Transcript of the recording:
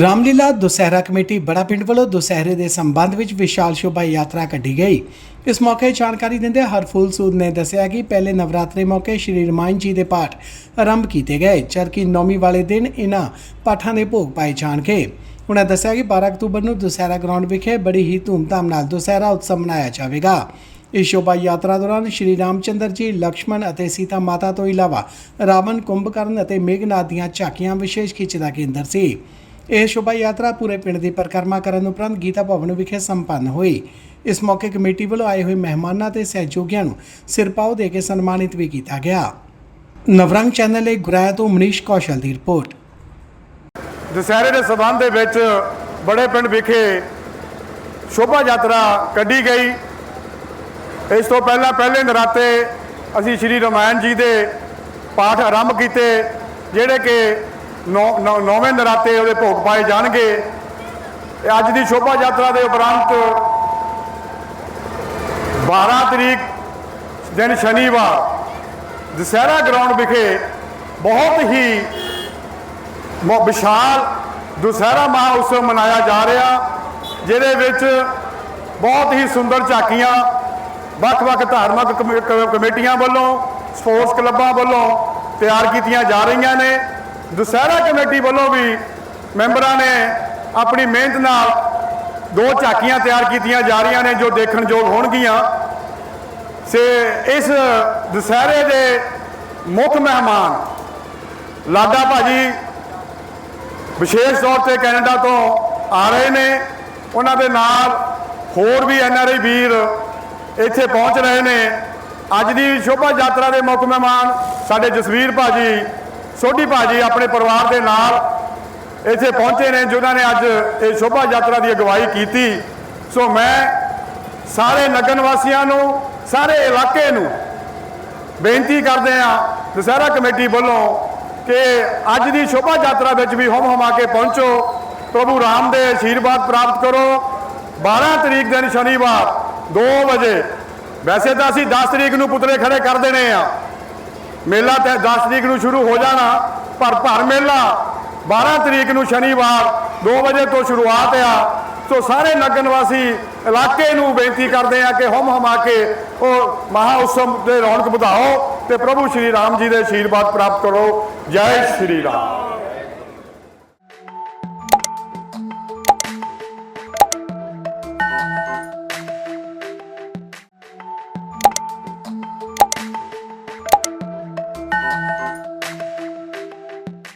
Ramlila Dussehra committee ਬੜਾ ਪਿੰਡ ਵੱਲੋਂ ਦੁਸਹਿਰੇ ਦੇ ਸੰਬੰਧ ਵਿੱਚ ਵਿਸ਼ਾਲ ਸ਼ੋਭਾ ਯਾਤਰਾ ਕੱਢੀ ਗਈ। ਇਸ ਮੌਕੇ ਜਾਣਕਾਰੀ ਦਿੰਦੇ ਹਰਫੂਲ ਸੂਦ ਨੇ ਦੱਸਿਆ ਕਿ ਪਹਿਲੇ ਨਵਰਾਤਰੇ ਮੌਕੇ ਸ਼੍ਰੀ ਰਮਾਇਣ ਜੀ ਦੇ ਪਾਠ ਆਰੰਭ ਕੀਤੇ ਗਏ, ਜਦਕਿ ਨੌਮੀ ਵਾਲੇ ਦਿਨ ਇਹਨਾਂ ਪਾਠਾਂ ਦੇ ਭੋਗ ਪਾਏ ਜਾਣਗੇ। ਉਹਨਾਂ ਦੱਸਿਆ ਕਿ 12 ਅਕਤੂਬਰ ਨੂੰ ਦੁਸਹਿਰਾ ਗਰਾਊਂਡ ਵਿਖੇ ਬੜੀ ਹੀ ਧੂਮਧਾਮ ਨਾਲ ਦੁਸਹਿਰਾ ਉਤਸਵ ਮਨਾਇਆ ਜਾਵੇਗਾ। ਇਸ ਸ਼ੋਭਾ ਯਾਤਰਾ ਦੌਰਾਨ ਸ਼੍ਰੀ ਰਾਮਚੰਦਰ ਜੀ, ਲਕਸ਼ਮਣ ਅਤੇ ਸੀਤਾ ਮਾਤਾ ਤੋਂ ਇਲਾਵਾ ਰਾਵਣ, ਕੁੰਭਕਰਨ ਅਤੇ ਮੇਘਨਾਥ ਦੀਆਂ ਝਾਕੀਆਂ ਵਿਸ਼ੇਸ਼ ਖਿੱਚ ਦਾ ਕੇਂਦਰ ਸੀ। ਇਹ ਸ਼ੋਭਾ ਯਾਤਰਾ ਪੂਰੇ ਪਿੰਡ ਦੀ ਪਰਿਕਰਮਾ ਕਰਨ ਉਪਰੰਤ ਗੀਤਾ ਭਵਨ ਵਿਖੇ ਸੰਪੰਨ ਹੋਈ। ਇਸ ਮੌਕੇ ਕਮੇਟੀ ਵੱਲੋਂ ਆਏ ਹੋਏ ਮਹਿਮਾਨਾਂ ਤੇ ਸਹਿਯੋਗੀਆਂ ਨੂੰ ਸਿਰਪਾਓ ਦੇ ਕੇ ਸਨਮਾਨਿਤ ਵੀ ਕੀਤਾ ਗਿਆ। ਨਵਰੰਗ ਚੈਨਲ ਲਈ ਗੁਰਾਇਆ ਤੋਂ ਮਨੀਸ਼ ਕੌਸ਼ਲ ਦੀ ਰਿਪੋਰਟ। ਦੁਸਹਿਰੇ ਦੇ ਸਬੰਧ ਦੇ ਵਿੱਚ ਬੜੇ ਪਿੰਡ ਵਿਖੇ ਸ਼ੋਭਾ ਯਾਤਰਾ ਕੱਢੀ ਗਈ। ਇਸ ਤੋਂ ਪਹਿਲਾਂ ਪਹਿਲੇ ਨਰਾਤੇ ਅਸੀਂ ਸ਼੍ਰੀ ਰਮਾਇਣ ਜੀ ਦੇ ਪਾਠ ਆਰੰਭ ਕੀਤੇ, ਜਿਹੜੇ ਕਿ ਨੌਵੇਂ ਨਰਾਤੇ ਉਹਦੇ ਭੋਗ ਪਾਏ ਜਾਣਗੇ। ਇਹ ਅੱਜ ਦੀ ਸ਼ੋਭਾ ਯਾਤਰਾ ਦੇ ਉਪਰੰਤ 12 ਤਰੀਕ ਦਿਨ ਸ਼ਨੀਵਾਰ, ਦੁਸਹਿਰਾ ਗਰਾਊਂਡ ਵਿਖੇ ਬਹੁਤ ਹੀ ਵਿਸ਼ਾਲ ਦੁਸਹਿਰਾ ਮਹਾ ਮਨਾਇਆ ਜਾ ਰਿਹਾ, ਜਿਹਦੇ ਵਿੱਚ ਬਹੁਤ ਹੀ ਸੁੰਦਰ ਝਾਕੀਆਂ, ਵੱਖ-ਵੱਖ ਧਾਰਮਿਕ ਕਮੇ- ਕ- ਕਮੇਟੀਆਂ ਵੱਲੋਂ, ਸਪੋਰਟਸ ਕਲੱਬਾਂ ਵੱਲੋਂ ਤਿਆਰ ਕੀਤੀਆਂ ਜਾ ਰਹੀਆਂ ਨੇ। ਦੁਸਹਿਰਾ ਕਮੇਟੀ ਵੱਲੋਂ ਵੀ ਮੈਂਬਰਾਂ ਨੇ ਆਪਣੀ ਮਿਹਨਤ ਨਾਲ ਦੋ ਝਾਕੀਆਂ ਤਿਆਰ ਕੀਤੀਆਂ ਜਾ ਰਹੀਆਂ ਨੇ ਜੋ ਦੇਖਣਯੋਗ ਹੋਣਗੀਆਂ। ਸੇ ਇਸ ਦੁਸਹਿਰੇ ਦੇ ਮੁੱਖ ਮਹਿਮਾਨ ਲਾਡਾ ਭਾਜੀ ਵਿਸ਼ੇਸ਼ ਤੌਰ ਤੇ ਕੈਨੇਡਾ ਤੋਂ ਆ ਰਹੇ ਨੇ। ਉਹਨਾਂ ਦੇ ਨਾਲ ਹੋਰ ਵੀ ਐਨਆਰਆਈ ਵੀਰ ਇੱਥੇ ਪਹੁੰਚ ਰਹੇ ਨੇ। ਅੱਜ ਦੀ ਸ਼ੋਭਾ ਯਾਤਰਾ ਦੇ ਮੁੱਖ ਮਹਿਮਾਨ ਸਾਡੇ ਜਸਵੀਰ ਭਾਜੀ ਸੋਢੀ ਭਾਜੀ ਆਪਣੇ ਪਰਿਵਾਰ ਦੇ ਨਾਲ ਇੱਥੇ ਪਹੁੰਚੇ ਨੇ, ਜਿਨ੍ਹਾਂ ਨੇ ਅੱਜ ਇਹ ਸ਼ੋਭਾ ਯਾਤਰਾ ਦੀ ਅਗਵਾਈ ਕੀਤੀ। ਸੋ ਮੈਂ ਸਾਰੇ ਨਗਰ ਵਾਸੀਆਂ ਨੂੰ, ਸਾਰੇ ਇਲਾਕੇ ਨੂੰ ਬੇਨਤੀ ਕਰਦੇ ਆ ਦੁਸਹਿਰਾ ਕਮੇਟੀ ਵੱਲੋਂ ਕਿ ਅੱਜ ਦੀ ਸ਼ੋਭਾ ਯਾਤਰਾ ਵਿੱਚ ਵੀ ਹਮ ਹਮਾ ਕੇ ਪਹੁੰਚੋ। ਪ੍ਰਭੂ ਰਾਮ ਦੇ ਆਸ਼ੀਰਵਾਦ ਪ੍ਰਾਪਤ ਕਰੋ। 12 ਤਰੀਕ ਦਿਨ ਸ਼ਨੀਵਾਰ 2 ਵਜੇ। ਵੈਸੇ ਤਾਂ ਅਸੀਂ 10 ਤਰੀਕ ਨੂੰ ਪੁਤਲੇ ਖੜੇ ਕਰ ਦੇਣੇ ਆ। ਮੇਲਾ ਤੇ 10 ਤਰੀਕ ਨੂੰ ਸ਼ੁਰੂ ਹੋ ਜਾਣਾ, ਪਰ ਭਰ ਮੇਲਾ 12 ਤਰੀਕ ਨੂੰ ਸ਼ਨੀਵਾਰ 2 ਵਜੇ ਤੋਂ ਸ਼ੁਰੂਆਤ ਆ। ਸੋ ਸਾਰੇ ਨਗਰ ਵਾਸੀ ਇਲਾਕੇ ਨੂੰ ਬੇਨਤੀ ਕਰਦੇ ਆ ਕਿ ਹਮ ਹਮਾ ਕੇ ਉਹ ਮਹਾ ਉਤਸਵ ਦੇ ਰੌਣਕ ਵਧਾਓ ਤੇ ਪ੍ਰਭੂ ਸ਼੍ਰੀ ਰਾਮ ਜੀ ਦੇ ਆਸ਼ੀਰਵਾਦ ਪ੍ਰਾਪਤ ਕਰੋ। ਜੈ ਸ਼੍ਰੀ ਰਾਮ।